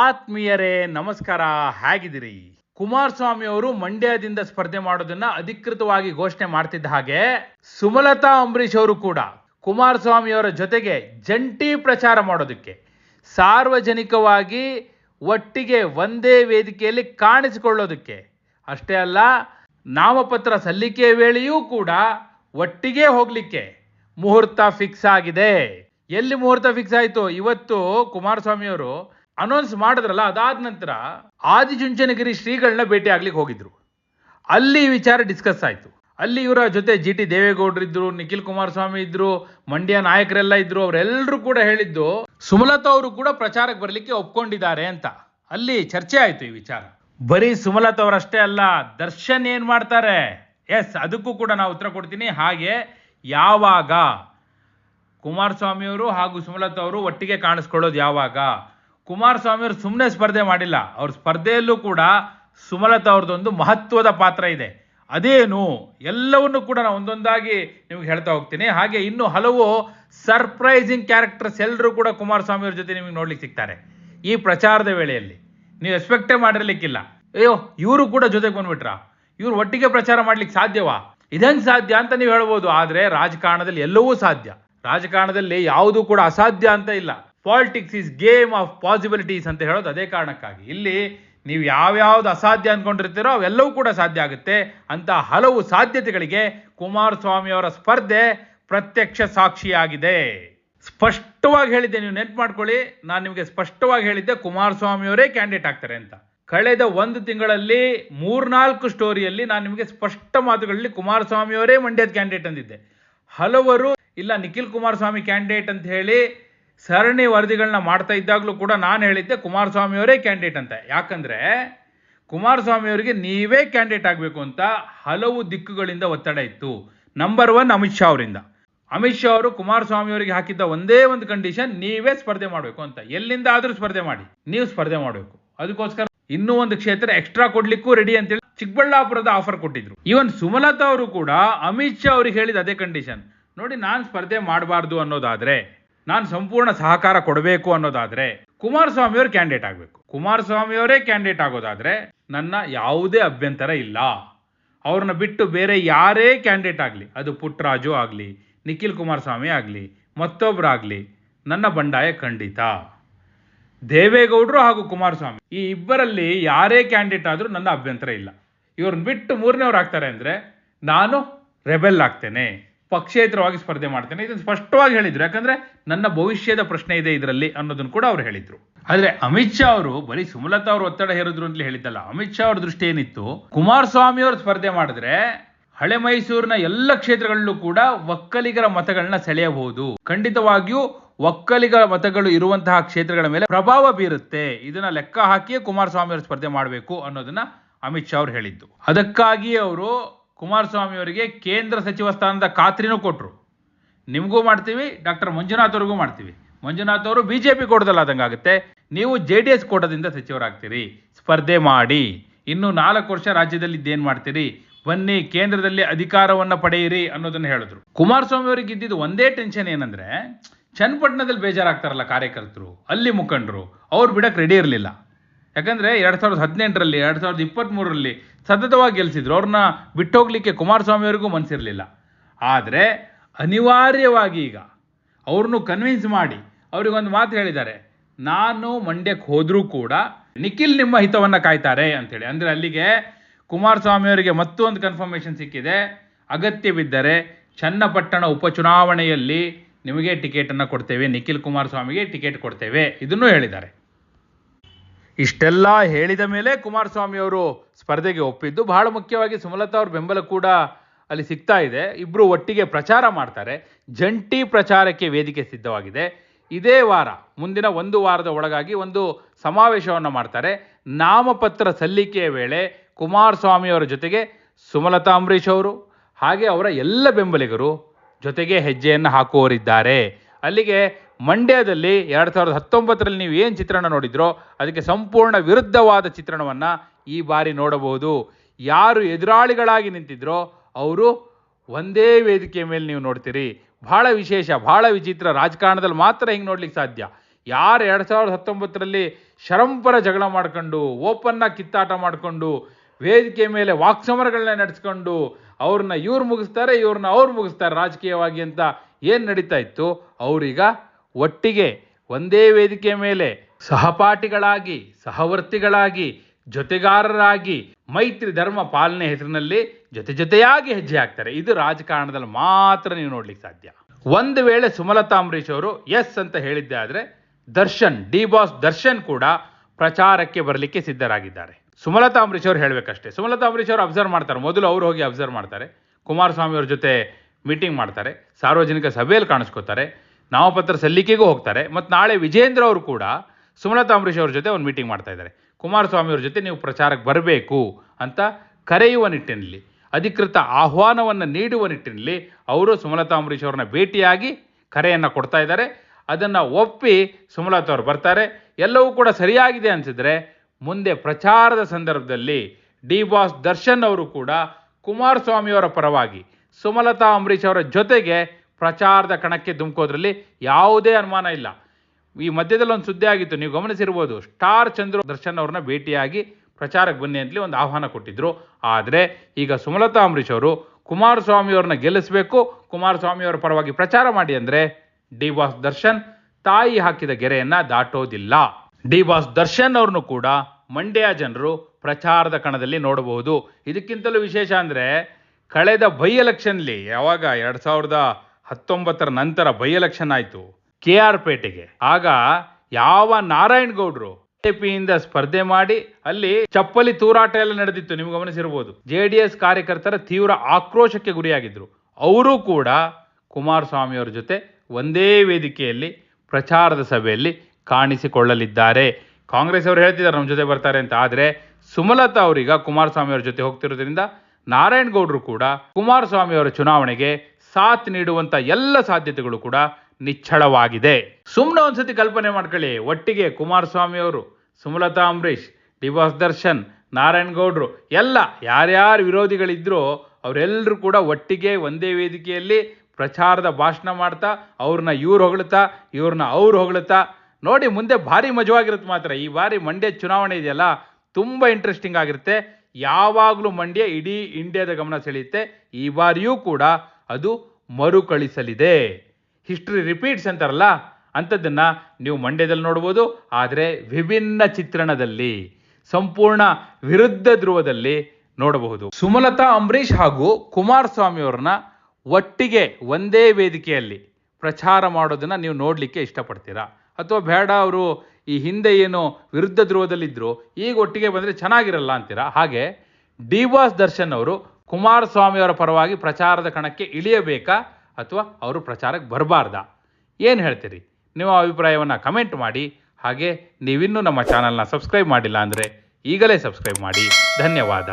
ಆತ್ಮೀಯರೇ, ನಮಸ್ಕಾರ. ಹೇಗಿದ್ದೀರಿ? ಕುಮಾರಸ್ವಾಮಿ ಅವರು ಮಂಡ್ಯದಿಂದ ಸ್ಪರ್ಧೆ ಮಾಡೋದನ್ನ ಅಧಿಕೃತವಾಗಿ ಘೋಷಣೆ ಮಾಡ್ತಿದ್ದ ಹಾಗೆ ಸುಮಲತಾ ಅಂಬರೀಶ್ ಅವರು ಕೂಡ ಕುಮಾರಸ್ವಾಮಿ ಅವರ ಜೊತೆಗೆ ಜಂಟಿ ಪ್ರಚಾರ ಮಾಡೋದಕ್ಕೆ ಸಾರ್ವಜನಿಕವಾಗಿ ಒಟ್ಟಿಗೆ ಒಂದೇ ವೇದಿಕೆಯಲ್ಲಿ ಕಾಣಿಸಿಕೊಳ್ಳೋದಕ್ಕೆ. ಅಷ್ಟೇ ಅಲ್ಲ, ನಾಮಪತ್ರ ಸಲ್ಲಿಕೆ ವೇಳೆಯೂ ಕೂಡ ಒಟ್ಟಿಗೆ ಹೋಗ್ಲಿಕ್ಕೆ ಮುಹೂರ್ತ ಫಿಕ್ಸ್ ಆಗಿದೆ. ಎಲ್ಲಿ ಮುಹೂರ್ತ ಫಿಕ್ಸ್ ಆಯಿತು? ಇವತ್ತು ಕುಮಾರಸ್ವಾಮಿ ಅವರು ಅನೌನ್ಸ್ ಮಾಡಿದ್ರಲ್ಲ, ಅದಾದ ನಂತರ ಆದಿಚುಂಚನಗಿರಿ ಶ್ರೀಗಳನ್ನ ಭೇಟಿ ಆಗ್ಲಿಕ್ಕೆ ಹೋಗಿದ್ರು. ಅಲ್ಲಿ ವಿಚಾರ ಡಿಸ್ಕಸ್ ಆಯ್ತು. ಅಲ್ಲಿ ಇವರ ಜೊತೆ ಜಿ ಟಿ ಇದ್ರು, ನಿಖಿಲ್ ಕುಮಾರಸ್ವಾಮಿ ಇದ್ರು, ಮಂಡ್ಯ ನಾಯಕರೆಲ್ಲ ಇದ್ರು ಅವರೆಲ್ಲರೂ ಕೂಡ ಹೇಳಿದ್ದು, ಸುಮಲತಾ ಅವರು ಕೂಡ ಪ್ರಚಾರಕ್ಕೆ ಬರಲಿಕ್ಕೆ ಒಪ್ಕೊಂಡಿದ್ದಾರೆ ಅಂತ. ಅಲ್ಲಿ ಚರ್ಚೆ ಆಯ್ತು ಈ ವಿಚಾರ. ಬರೀ ಸುಮಲತಾ ಅವರಷ್ಟೇ ಅಲ್ಲ, ದರ್ಶನ್ ಏನ್ ಮಾಡ್ತಾರೆ? ಎಸ್ ಅದಕ್ಕೂ ಕೂಡ ನಾವು ಉತ್ತರ ಕೊಡ್ತೀನಿ. ಹಾಗೆ ಯಾವಾಗ? ಕುಮಾರಸ್ವಾಮಿಯವರು ಹಾಗೂ ಸುಮಲತಾ ಅವರು ಒಟ್ಟಿಗೆ ಕಾಣಿಸ್ಕೊಳ್ಳೋದು ಯಾವಾಗ? ಕುಮಾರಸ್ವಾಮಿ ಅವರು ಸುಮ್ಮನೆ ಸ್ಪರ್ಧೆ ಮಾಡಿಲ್ಲ. ಅವ್ರ ಸ್ಪರ್ಧೆಯಲ್ಲೂ ಕೂಡ ಸುಮಲತಾ ಅವ್ರದ್ದೊಂದು ಮಹತ್ವದ ಪಾತ್ರ ಇದೆ. ಅದೇನು? ಎಲ್ಲವನ್ನು ಕೂಡ ನಾನು ಒಂದೊಂದಾಗಿ ನಿಮ್ಗೆ ಹೇಳ್ತಾ ಹೋಗ್ತೀನಿ. ಹಾಗೆ ಇನ್ನು ಹಲವು ಸರ್ಪ್ರೈಸಿಂಗ್ ಕ್ಯಾರೆಕ್ಟರ್ಸ್ ಎಲ್ಲರೂ ಕೂಡ ಕುಮಾರಸ್ವಾಮಿ ಅವ್ರ ಜೊತೆ ನಿಮಗೆ ನೋಡ್ಲಿಕ್ಕೆ ಸಿಗ್ತಾರೆ. ಈ ಪ್ರಚಾರದ ವೇಳೆಯಲ್ಲಿ. ನೀವು ಎಕ್ಸ್ಪೆಕ್ಟೇ ಮಾಡಿರ್ಲಿಕ್ಕಿಲ್ಲ. ಅಯ್ಯೋ, ಇವರು ಕೂಡ ಜೊತೆಗೆ ಬಂದ್ಬಿಟ್ರ? ಇವ್ರು ಒಟ್ಟಿಗೆ ಪ್ರಚಾರ ಮಾಡ್ಲಿಕ್ಕೆ ಸಾಧ್ಯವಾ? ಇದಂಗ್ ಸಾಧ್ಯ ಅಂತ ನೀವು ಹೇಳ್ಬೋದು, ಆದರೆ ರಾಜಕಾರಣದಲ್ಲಿ ಎಲ್ಲವೂ ಸಾಧ್ಯ. ರಾಜಕಾರಣದಲ್ಲಿ ಯಾವುದೂ ಕೂಡ ಅಸಾಧ್ಯ ಅಂತ ಇಲ್ಲ. Politics is game of possibilities ಅಂತ ಹೇಳೋದು ಅದೇ ಕಾರಣಕ್ಕಾಗಿ. ಇಲ್ಲಿ ನೀವು ಯಾವ್ಯಾವ್ದು ಅಸಾಧ್ಯ ಅಂದ್ಕೊಂಡಿರ್ತೀರೋ ಅವೆಲ್ಲವೂ ಕೂಡ ಸಾಧ್ಯ ಆಗುತ್ತೆ. ಅಂತ ಹಲವು ಸಾಧ್ಯತೆಗಳಿಗೆ ಕುಮಾರಸ್ವಾಮಿಯವರ ಸ್ಪರ್ಧೆ ಪ್ರತ್ಯಕ್ಷ ಸಾಕ್ಷಿಯಾಗಿದೆ. ಸ್ಪಷ್ಟವಾಗಿ ಹೇಳಿದ್ದೆ, ನೀವು ನೆನ್ಪು ಮಾಡ್ಕೊಳ್ಳಿ. ನಾನು ನಿಮಗೆ ಸ್ಪಷ್ಟವಾಗಿ ಹೇಳಿದ್ದೆ, ಕುಮಾರಸ್ವಾಮಿಯವರೇ ಕ್ಯಾಂಡಿಡೇಟ್ ಆಗ್ತಾರೆ ಅಂತ. ಕಳೆದ ಒಂದು ತಿಂಗಳಲ್ಲಿ ಮೂರ್ನಾಲ್ಕು ಸ್ಟೋರಿಯಲ್ಲಿ ನಾನು ನಿಮಗೆ ಸ್ಪಷ್ಟ ಮಾತುಗಳಲ್ಲಿ ಕುಮಾರಸ್ವಾಮಿಯವರೇ ಮಂಡ್ಯದ ಕ್ಯಾಂಡಿಡೇಟ್ ಅಂದಿದ್ದೆ. ಹಲವರು, ಇಲ್ಲ ನಿಖಿಲ್ ಕುಮಾರಸ್ವಾಮಿ ಕ್ಯಾಂಡಿಡೇಟ್ ಅಂತ ಹೇಳಿ ಸರಣಿ ವರದಿಗಳನ್ನ ಮಾಡ್ತಾ ಇದ್ದಾಗಲೂ ಕೂಡ ನಾನು ಹೇಳಿದ್ದೆ ಕುಮಾರಸ್ವಾಮಿಯವರೇ ಕ್ಯಾಂಡಿಡೇಟ್ ಅಂತ. ಯಾಕಂದರೆ ಕುಮಾರಸ್ವಾಮಿಯವರಿಗೆ ನೀವೇ ಕ್ಯಾಂಡಿಡೇಟ್ ಆಗಬೇಕು ಅಂತ ಹಲವು ದಿಕ್ಕುಗಳಿಂದ ಒತ್ತಡ ಇತ್ತು. ನಂಬರ್ ಒನ್ ಅಮಿತ್ ಶಾ ಅವರಿಂದ. ಅಮಿತ್ ಶಾ ಅವರು ಕುಮಾರಸ್ವಾಮಿ ಅವರಿಗೆ ಹಾಕಿದ್ದ ಒಂದೇ ಒಂದು ಕಂಡೀಷನ್ ನೀವೇ ಸ್ಪರ್ಧೆ ಮಾಡಬೇಕು ಅಂತ. ಎಲ್ಲಿಂದ ಆದರೂ ಸ್ಪರ್ಧೆ ಮಾಡಿ. ನೀವು ಸ್ಪರ್ಧೆ ಮಾಡಬೇಕು. ಅದಕ್ಕೋಸ್ಕರ ಇನ್ನೂ ಒಂದು ಕ್ಷೇತ್ರ ಎಕ್ಸ್ಟ್ರಾ ಕೊಡ್ಲಿಕ್ಕೂ ರೆಡಿ ಅಂತೇಳಿ ಚಿಕ್ಕಬಳ್ಳಾಪುರದ ಆಫರ್ ಕೊಟ್ಟಿದ್ರು. ಈವನ್ ಸುಮಲತಾ ಅವರು ಕೂಡ ಅಮಿತ್ ಶಾ ಅವರಿಗೆ ಹೇಳಿದ ಅದೇ ಕಂಡೀಷನ್ ನೋಡಿ ನಾನು ಸ್ಪರ್ಧೆ ಮಾಡಬಾರ್ದು ಅನ್ನೋದಾದ್ರೆ ನಾನು ಸಂಪೂರ್ಣ ಸಹಕಾರ ಕೊಡಬೇಕು ಅನ್ನೋದಾದ್ರೆ ಕುಮಾರಸ್ವಾಮಿಯವರು ಕ್ಯಾಂಡಿಡೇಟ್ ಆಗಬೇಕು. ಕುಮಾರಸ್ವಾಮಿಯವರೇ ಕ್ಯಾಂಡಿಡೇಟ್ ಆಗೋದಾದ್ರೆ ನನ್ನ ಯಾವುದೇ ಅಭ್ಯಂತರ ಇಲ್ಲ. ಅವ್ರನ್ನ ಬಿಟ್ಟು ಬೇರೆ ಯಾರೇ ಕ್ಯಾಂಡಿಡೇಟ್ ಆಗಲಿ, ಅದು ಪುಟ್ಟರಾಜು ಆಗಲಿ, ನಿಖಿಲ್ ಕುಮಾರಸ್ವಾಮಿ ಆಗಲಿ ಮತ್ತೊಬ್ಬರಾಗಲಿ ನನ್ನ ಬಂಡಾಯ ಖಂಡಿತ. ದೇವೇಗೌಡರು ಹಾಗೂ ಕುಮಾರಸ್ವಾಮಿ, ಈ ಇಬ್ಬರಲ್ಲಿ ಯಾರೇ ಕ್ಯಾಂಡಿಡೇಟ್ ಆದರೂ ನನ್ನ ಅಭ್ಯಂತರ ಇಲ್ಲ. ಇವ್ರನ್ನ ಬಿಟ್ಟು ಮೂರನೇವ್ರು ಆಗ್ತಾರೆ ಅಂದರೆ ನಾನು ರೆಬೆಲ್ ಆಗ್ತೇನೆ. ಪಕ್ಷೇತರವಾಗಿ ಸ್ಪರ್ಧೆ ಮಾಡ್ತೇನೆ. ಇದನ್ನು ಸ್ಪಷ್ಟವಾಗಿ ಹೇಳಿದ್ರು. ಯಾಕಂದ್ರೆ ನನ್ನ ಭವಿಷ್ಯದ ಪ್ರಶ್ನೆ ಇದೆ ಇದರಲ್ಲಿ ಅನ್ನೋದನ್ನು ಕೂಡ ಅವರು ಹೇಳಿದ್ರು. ಆದ್ರೆ ಅಮಿತ್ ಶಾ ಅವರು, ಬರೀ ಸುಮಲತಾ ಅವರು ಒತ್ತಡ ಹೇರಿದ್ರು ಅಂತ ಹೇಳಿದ್ದಲ್ಲ. ಅಮಿತ್ ಶಾ ಅವ್ರ ದೃಷ್ಟಿ ಏನಿತ್ತು? ಕುಮಾರಸ್ವಾಮಿ ಅವರು ಸ್ಪರ್ಧೆ ಮಾಡಿದ್ರೆ ಹಳೆ ಮೈಸೂರಿನ ಎಲ್ಲ ಕ್ಷೇತ್ರಗಳಲ್ಲೂ ಕೂಡ ಒಕ್ಕಲಿಗರ ಮತಗಳನ್ನ ಸೆಳೆಯಬಹುದು. ಖಂಡಿತವಾಗಿಯೂ ಒಕ್ಕಲಿಗರ ಮತಗಳು ಇರುವಂತಹ ಕ್ಷೇತ್ರಗಳ ಮೇಲೆ ಪ್ರಭಾವ ಬೀರುತ್ತೆ. ಇದನ್ನ ಲೆಕ್ಕ ಹಾಕಿಯೇ ಕುಮಾರಸ್ವಾಮಿ ಅವರು ಸ್ಪರ್ಧೆ ಮಾಡಬೇಕು ಅನ್ನೋದನ್ನ ಅಮಿತ್ ಶಾ ಅವರು ಹೇಳಿದ್ದು. ಅದಕ್ಕಾಗಿಯೇ ಅವರು ಕುಮಾರಸ್ವಾಮಿ ಅವರಿಗೆ ಕೇಂದ್ರ ಸಚಿವ ಸ್ಥಾನದ ಖಾತ್ರಿನೂ ಕೊಟ್ಟರು ನಿಮಗೂ ಮಾಡ್ತೀವಿ, ಡಾಕ್ಟರ್ ಮಂಜುನಾಥ್ ಅವ್ರಿಗೂ ಮಾಡ್ತೀವಿ. ಮಂಜುನಾಥ್ ಅವರು ಬಿ ಜೆ ಪಿ ಆದಂಗಾಗುತ್ತೆ ನೀವು ಜೆ ಡಿ ಎಸ್ ಕೋಟದಿಂದ ಸಚಿವರಾಗ್ತೀರಿ. ಸ್ಪರ್ಧೆ ಮಾಡಿ. ಇನ್ನು ನಾಲ್ಕು ವರ್ಷ ರಾಜ್ಯದಲ್ಲಿ ಇದ್ದೇನು ಮಾಡ್ತೀರಿ? ಬನ್ನಿ, ಕೇಂದ್ರದಲ್ಲಿ ಅಧಿಕಾರವನ್ನ ಪಡೆಯಿರಿ ಅನ್ನೋದನ್ನ ಹೇಳಿದ್ರು. ಕುಮಾರಸ್ವಾಮಿ ಅವರಿಗೆ ಇದ್ದಿದ್ದು ಒಂದೇ ಟೆನ್ಷನ್ ಏನಂದ್ರೆ ಚನ್ನಪಟ್ಟಣದಲ್ಲಿ ಬೇಜಾರಾಗ್ತಾರಲ್ಲ ಕಾರ್ಯಕರ್ತರು, ಅಲ್ಲಿ ಮುಖಂಡರು, ಅವ್ರು ಬಿಡಕ್ಕೆ ರೆಡಿ ಇರಲಿಲ್ಲ. ಯಾಕಂದ್ರೆ ಎರಡು ಸಾವಿರದ ಹದಿನೆಂಟರಲ್ಲಿ, ಎರಡು ಸಾವಿರದ ಇಪ್ಪತ್ತ್ಮೂರರಲ್ಲಿ ಸತತವಾಗಿ ಗೆಲ್ಸಿದ್ರು. ಅವ್ರನ್ನ ಬಿಟ್ಟೋಗ್ಲಿಕ್ಕೆ ಕುಮಾರಸ್ವಾಮಿ ಅವ್ರಿಗೂ ಮನಸ್ಸಿರಲಿಲ್ಲ ಆದರೆ ಅನಿವಾರ್ಯವಾಗಿ ಈಗ ಅವ್ರನ್ನು ಕನ್ವಿನ್ಸ್ ಮಾಡಿ ಅವ್ರಿಗೊಂದು ಮಾತು ಹೇಳಿದ್ದಾರೆ. ನಾನು ಮಂಡ್ಯಕ್ಕೆ ಹೋದರೂ ಕೂಡ ನಿಖಿಲ್ ನಿಮ್ಮ ಹಿತವನ್ನು ಕಾಯ್ತಾರೆ ಅಂತೇಳಿ. ಅಂದರೆ ಅಲ್ಲಿಗೆ ಕುಮಾರಸ್ವಾಮಿ ಅವರಿಗೆ ಮತ್ತೊಂದು ಕನ್ಫರ್ಮೇಷನ್ ಸಿಕ್ಕಿದೆ. ಅಗತ್ಯ ಬಿದ್ದರೆ ಚನ್ನಪಟ್ಟಣ ಉಪಚುನಾವಣೆಯಲ್ಲಿ ನಿಮಗೆ ಟಿಕೆಟನ್ನು ಕೊಡ್ತೇವೆ. ನಿಖಿಲ್ ಕುಮಾರಸ್ವಾಮಿಗೆ ಟಿಕೆಟ್ ಕೊಡ್ತೇವೆ. ಇದನ್ನೂ ಹೇಳಿದ್ದಾರೆ. ಇಷ್ಟೆಲ್ಲ ಹೇಳಿದ ಮೇಲೆ ಕುಮಾರಸ್ವಾಮಿ ಅವರು ಸ್ಪರ್ಧೆಗೆ ಒಪ್ಪಿದ್ದು. ಬಹಳ ಮುಖ್ಯವಾಗಿ ಸುಮಲತಾ ಅವ್ರ ಬೆಂಬಲ ಕೂಡ ಅಲ್ಲಿ ಸಿಗ್ತಾ ಇದೆ. ಇಬ್ಬರು ಒಟ್ಟಿಗೆ ಪ್ರಚಾರ ಮಾಡ್ತಾರೆ. ಜಂಟಿ ಪ್ರಚಾರಕ್ಕೆ ವೇದಿಕೆ ಸಿದ್ಧವಾಗಿದೆ. ಇದೇ ವಾರ, ಮುಂದಿನ ಒಂದು ವಾರದ ಒಳಗಾಗಿ ಒಂದು ಸಮಾವೇಶವನ್ನು ಮಾಡ್ತಾರೆ. ನಾಮಪತ್ರ ಸಲ್ಲಿಕೆಯ ವೇಳೆ ಕುಮಾರಸ್ವಾಮಿಯವರ ಜೊತೆಗೆ ಸುಮಲತಾ ಅಂಬರೀಷ್ ಅವರು ಹಾಗೆ ಅವರ ಎಲ್ಲ ಬೆಂಬಲಿಗರು ಜೊತೆಗೆ ಹೆಜ್ಜೆಯನ್ನು ಹಾಕುವವರಿದ್ದಾರೆ. ಅಲ್ಲಿಗೆ ಮಂಡ್ಯದಲ್ಲಿ ಎರಡು ಸಾವಿರದ ಹತ್ತೊಂಬತ್ತರಲ್ಲಿ ನೀವು ಏನು ಚಿತ್ರಣ ನೋಡಿದ್ರೋ ಅದಕ್ಕೆ ಸಂಪೂರ್ಣ ವಿರುದ್ಧವಾದ ಚಿತ್ರಣವನ್ನು ಈ ಬಾರಿ ನೋಡಬಹುದು. ಯಾರು ಎದುರಾಳಿಗಳಾಗಿ ನಿಂತಿದ್ರೋ ಅವರು ಒಂದೇ ವೇದಿಕೆಯ ಮೇಲೆ ನೀವು ನೋಡ್ತೀರಿ. ಬಹಳ ವಿಶೇಷ, ಬಹಳ ವಿಚಿತ್ರ ರಾಜಕಾರಣದಲ್ಲಿ ಮಾತ್ರ ಹಿಂಗೆ ನೋಡ್ಲಿಕ್ಕೆ ಸಾಧ್ಯ. ಯಾರು ಎರಡು ಸಾವಿರದ ಹತ್ತೊಂಬತ್ತರಲ್ಲಿ ಶರಂಪರ ಜಗಳ ಮಾಡ್ಕೊಂಡು ಓಪನ್ನಾಗಿ ಕಿತ್ತಾಟ ಮಾಡಿಕೊಂಡು, ವೇದಿಕೆ ಮೇಲೆ ವಾಕ್ಸಮರಗಳನ್ನ ನಡೆಸ್ಕೊಂಡು, ಅವ್ರನ್ನ ಇವ್ರು ಮುಗಿಸ್ತಾರೆ, ಇವ್ರನ್ನ ಅವ್ರು ಮುಗಿಸ್ತಾರೆ ರಾಜಕೀಯವಾಗಿ ಅಂತ ಏನು ನಡೀತಾ ಇತ್ತು? ಅವರೀಗ ಒಟ್ಟಿಗೆ ಒಂದೇ ವೇದಿಕೆ ಮೇಲೆ ಸಹಪಾಠಿಗಳಾಗಿ, ಸಹವರ್ತಿಗಳಾಗಿ, ಜೊತೆಗಾರರಾಗಿ ಮೈತ್ರಿ ಧರ್ಮ ಪಾಲನೆ ಹೆಸರಿನಲ್ಲಿ ಜೊತೆ ಜೊತೆಯಾಗಿ ಹೆಜ್ಜೆ ಹಾಕ್ತಾರೆ. ಇದು ರಾಜಕಾರಣದಲ್ಲಿ ಮಾತ್ರ ನೀವು ನೋಡ್ಲಿಕ್ಕೆ ಸಾಧ್ಯ. ಒಂದು ವೇಳೆ ಸುಮಲತಾ ಅಂಬರೀಷ್ ಅವರು ಎಸ್ ಅಂತ ಹೇಳಿದ್ದೆ ಆದರೆ ದರ್ಶನ್, ಡಿ ಬಾಸ್ ದರ್ಶನ್ ಕೂಡ ಪ್ರಚಾರಕ್ಕೆ ಬರಲಿಕ್ಕೆ ಸಿದ್ಧರಾಗಿದ್ದಾರೆ. ಸುಮಲತಾ ಅಂಬರೀಷ್ ಅವರು ಹೇಳಬೇಕಷ್ಟೇ. ಸುಮಲತಾ ಅಂಬರೀಷ್ ಅವರು ಅಬ್ಸರ್ವ್ ಮಾಡ್ತಾರೆ. ಮೊದಲು ಅವರು ಹೋಗಿ ಅಬ್ಸರ್ವ್ ಮಾಡ್ತಾರೆ. ಕುಮಾರಸ್ವಾಮಿ ಅವ್ರ ಜೊತೆ ಮೀಟಿಂಗ್ ಮಾಡ್ತಾರೆ. ಸಾರ್ವಜನಿಕ ಸಭೆಯಲ್ಲಿ ಕಾಣಿಸ್ಕೋತಾರೆ. ನಾಮಪತ್ರ ಸಲ್ಲಿಕೆಗೂ ಹೋಗ್ತಾರೆ. ಮತ್ತು ನಾಳೆ ವಿಜೇಂದ್ರ ಅವರು ಕೂಡ ಸುಮಲತಾ ಅಂಬರೀಷ್ ಅವ್ರ ಜೊತೆ ಒಂದು ಮೀಟಿಂಗ್ ಮಾಡ್ತಾ ಇದ್ದಾರೆ. ಕುಮಾರಸ್ವಾಮಿ ಅವ್ರ ಜೊತೆ ನೀವು ಪ್ರಚಾರಕ್ಕೆ ಬರಬೇಕು ಅಂತ ಕರೆಯುವ ನಿಟ್ಟಿನಲ್ಲಿ, ಅಧಿಕೃತ ಆಹ್ವಾನವನ್ನು ನೀಡುವ ನಿಟ್ಟಿನಲ್ಲಿ ಅವರು ಸುಮಲತಾ ಅಂಬರೀಷ್ ಅವ್ರನ್ನ ಭೇಟಿಯಾಗಿ ಕರೆಯನ್ನು ಕೊಡ್ತಾ ಇದ್ದಾರೆ. ಅದನ್ನು ಒಪ್ಪಿ ಸುಮಲತಾ ಅವರು ಬರ್ತಾರೆ. ಎಲ್ಲವೂ ಕೂಡ ಸರಿಯಾಗಿದೆ ಅನಿಸಿದರೆ ಮುಂದೆ ಪ್ರಚಾರದ ಸಂದರ್ಭದಲ್ಲಿ ಡಿ ಬಾಸ್ ದರ್ಶನ್ ಅವರು ಕೂಡ ಕುಮಾರಸ್ವಾಮಿ ಅವರ ಪರವಾಗಿ ಸುಮಲತಾ ಅಂಬರೀಷ್ ಅವರ ಜೊತೆಗೆ ಪ್ರಚಾರದ ಕಣಕ್ಕೆ ಧುಮುಕೋದ್ರಲ್ಲಿ ಯಾವುದೇ ಅನುಮಾನ ಇಲ್ಲ. ಈ ಮಧ್ಯದಲ್ಲಿ ಒಂದು ಸುದ್ದಿ ಆಗಿತ್ತು. ನೀವು ಗಮನಿಸಿರ್ಬೋದು, ಸ್ಟಾರ್ ಚಂದ್ರ ದರ್ಶನ್ ಅವ್ರನ್ನ ಭೇಟಿಯಾಗಿ ಪ್ರಚಾರಕ್ಕೆ ಬನ್ನಿ ಅಂತಲಿ ಒಂದು ಆಹ್ವಾನ ಕೊಟ್ಟಿದ್ದರು ಆದರೆ ಈಗ ಸುಮಲತಾ ಅಂಬರೀಷ್ ಅವರು ಕುಮಾರಸ್ವಾಮಿಯವ್ರನ್ನ ಗೆಲ್ಲಿಸಬೇಕು ಕುಮಾರಸ್ವಾಮಿಯವರ ಪರವಾಗಿ ಪ್ರಚಾರ ಮಾಡಿ ಅಂದರೆ ಡಿ ಬಾಸ್ ದರ್ಶನ್ ತಾಯಿ ಹಾಕಿದ ಗೆರೆಯನ್ನು ದಾಟೋದಿಲ್ಲ. ಡಿ ಬಾಸ್ ದರ್ಶನ್ ಅವ್ರನ್ನು ಕೂಡ ಮಂಡ್ಯ ಜನರು ಪ್ರಚಾರದ ಕಣದಲ್ಲಿ ನೋಡಬಹುದು. ಇದಕ್ಕಿಂತಲೂ ವಿಶೇಷ ಅಂದರೆ ಕಳೆದ ಬೈ ಎಲೆಕ್ಷನ್ಲಿ ಯಾವಾಗ ಎರಡು ಸಾವಿರದ ಹತ್ತೊಂಬತ್ತರ ನಂತರ ಬೈ ಎಲೆಕ್ಷನ್ ಆಯಿತು. ಕೆ ಆರ್ ಪೇಟೆಗೆ. ಆಗ ಯಾವ ನಾರಾಯಣ್ ಗೌಡ್ರು ಬಿಜೆಪಿಯಿಂದ ಸ್ಪರ್ಧೆ ಮಾಡಿ ಅಲ್ಲಿ ಚಪ್ಪಲಿ ತೂರಾಟ ಎಲ್ಲ ನಡೆದಿತ್ತು, ನಿಮ್ಗೆ ಗಮನಿಸಿರ್ಬೋದು. ಜೆ ಡಿ ಎಸ್ ಕಾರ್ಯಕರ್ತರ ತೀವ್ರ ಆಕ್ರೋಶಕ್ಕೆ ಗುರಿಯಾಗಿದ್ರು. ಅವರು ಕೂಡ ಕುಮಾರಸ್ವಾಮಿ ಅವರ ಜೊತೆ ಒಂದೇ ವೇದಿಕೆಯಲ್ಲಿ, ಪ್ರಚಾರದ ಸಭೆಯಲ್ಲಿ ಕಾಣಿಸಿಕೊಳ್ಳಲಿದ್ದಾರೆ. ಕಾಂಗ್ರೆಸ್ ಅವರು ಹೇಳ್ತಿದ್ದಾರೆ ನಮ್ಮ ಜೊತೆ ಬರ್ತಾರೆ ಅಂತ, ಆದರೆ ಸುಮಲತಾ ಅವರೀಗ ಕುಮಾರಸ್ವಾಮಿ ಅವರ ಜೊತೆ ಹೋಗ್ತಿರೋದ್ರಿಂದ ನಾರಾಯಣ್ ಗೌಡ್ರು ಕೂಡ ಕುಮಾರಸ್ವಾಮಿ ಅವರ ಚುನಾವಣೆಗೆ ಸಾಥ್ ನೀಡುವಂಥ ಎಲ್ಲ ಸಾಧ್ಯತೆಗಳು ಕೂಡ ನಿಚ್ಚಳವಾಗಿದೆ. ಸುಮ್ಮನೆ ಒಂದ್ಸತಿ ಕಲ್ಪನೆ ಮಾಡ್ಕೊಳ್ಳಿ. ಒಟ್ಟಿಗೆ ಕುಮಾರಸ್ವಾಮಿ ಅವರು, ಸುಮಲತಾ ಅಂಬರೀಷ್ ಡಿವಾಸ್ ದರ್ಶನ್, ನಾರಾಯಣ್ ಗೌಡ್ರು, ಎಲ್ಲ ಯಾರ್ಯಾರು ವಿರೋಧಿಗಳಿದ್ರೋ ಅವರೆಲ್ಲರೂ ಕೂಡ ಒಟ್ಟಿಗೆ ಒಂದೇ ವೇದಿಕೆಯಲ್ಲಿ ಪ್ರಚಾರದ ಭಾಷಣ ಮಾಡ್ತಾ ಅವ್ರನ್ನ ಇವ್ರು ಹೊಗಳ್ತಾ ಇವ್ರನ್ನ ಅವ್ರು ಹೊಗಳ್ತಾ. ನೋಡಿ, ಮುಂದೆ ಭಾರಿ ಮಜವಾಗಿರುತ್ತೆ ಮಾತ್ರ. ಈ ಬಾರಿ ಮಂಡ್ಯ ಚುನಾವಣೆ ಇದೆಯಲ್ಲ, ತುಂಬ ಇಂಟ್ರೆಸ್ಟಿಂಗ್ ಆಗಿರುತ್ತೆ. ಯಾವಾಗಲೂ ಮಂಡ್ಯ ಇಡೀ ಇಂಡಿಯಾದ ಗಮನ ಸೆಳೆಯುತ್ತೆ. ಈ ಬಾರಿಯೂ ಕೂಡ ಅದು ಮರುಕಳಿಸಲಿದೆ. ಹಿಸ್ಟ್ರಿ ರಿಪೀಟ್ಸ್ ಅಂತಾರಲ್ಲ, ಅಂಥದ್ದನ್ನು ನೀವು ಮಂಡ್ಯದಲ್ಲಿ ನೋಡ್ಬೋದು, ಆದರೆ ವಿಭಿನ್ನ ಚಿತ್ರಣದಲ್ಲಿ, ಸಂಪೂರ್ಣ ವಿರುದ್ಧ ಧ್ರುವದಲ್ಲಿ ನೋಡಬಹುದು. ಸುಮಲತಾ ಅಂಬರೀಷ್ ಹಾಗೂ ಕುಮಾರಸ್ವಾಮಿಯವ್ರನ್ನ ಒಟ್ಟಿಗೆ ಒಂದೇ ವೇದಿಕೆಯಲ್ಲಿ ಪ್ರಚಾರ ಮಾಡೋದನ್ನು ನೀವು ನೋಡಲಿಕ್ಕೆ ಇಷ್ಟಪಡ್ತೀರಾ? ಅಥವಾ ಬೇಡ, ಅವರು ಈ ಹಿಂದೆ ಏನು ವಿರುದ್ಧ ಧ್ರುವದಲ್ಲಿದ್ದರು ಈಗ ಒಟ್ಟಿಗೆ ಬಂದರೆ ಚೆನ್ನಾಗಿರಲ್ಲ ಅಂತೀರಾ? ಹಾಗೆ ಡಿ ವಾಸ್ ದರ್ಶನ್ ಅವರು ಕುಮಾರಸ್ವಾಮಿ ಅವರ ಪರವಾಗಿ ಪ್ರಚಾರದ ಕಣಕ್ಕೆ ಇಳಿಯಬೇಕಾ ಅಥವಾ ಅವರು ಪ್ರಚಾರಕ್ಕೆ ಬರಬಾರ್ದಾ? ಏನು ಹೇಳ್ತೀರಿ? ನಿಮ್ಮ ಅಭಿಪ್ರಾಯವನ್ನು ಕಮೆಂಟ್ ಮಾಡಿ. ಹಾಗೆ ನೀವಿನ್ನೂ ನಮ್ಮ ಚಾನಲ್ನ ಸಬ್ಸ್ಕ್ರೈಬ್ ಮಾಡಿಲ್ಲ ಅಂದರೆ ಈಗಲೇ ಸಬ್ಸ್ಕ್ರೈಬ್ ಮಾಡಿ. ಧನ್ಯವಾದ.